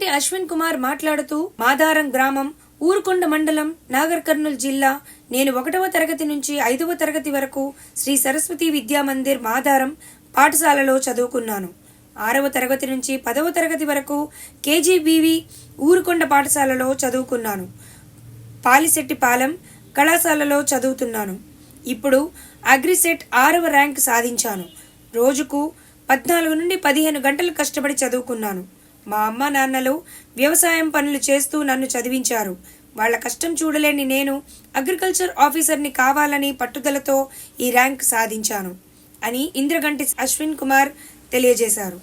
అశ్విన్ కుమార్ మాట్లాడుతూ మాదారం గ్రామం ఊరుకొండ మండలం నాగర్ కర్నూలు జిల్లా నేను ఒకటవ తరగతి నుంచి ఐదవ తరగతి వరకు శ్రీ సరస్వతి విద్యా మందిర్ మాదారం పాఠశాలలో చదువుకున్నాను. ఆరవ తరగతి నుంచి పదవ తరగతి వరకు కేజీబీవి ఊరుకొండ పాఠశాలలో చదువుకున్నాను. పాలిశెట్టిపాలెం కళాశాలలో చదువుతున్నాను. ఇప్పుడు అగ్రిసెట్ ఆరవ ర్యాంక్ సాధించాను. రోజుకు పద్నాలుగు నుండి పదిహేను గంటలు కష్టపడి చదువుకున్నాను. మా అమ్మ నాన్నలు వ్యవసాయం పనులు చేస్తూ నన్ను చదివించారు. వాళ్ళ కష్టం చూడలేని నేను అగ్రికల్చర్ ఆఫీసర్ని కావాలని పట్టుదలతో ఈ ర్యాంక్ సాధించాను అని ఇంద్రగంటి అశ్విన్ కుమార్ తెలియజేశారు.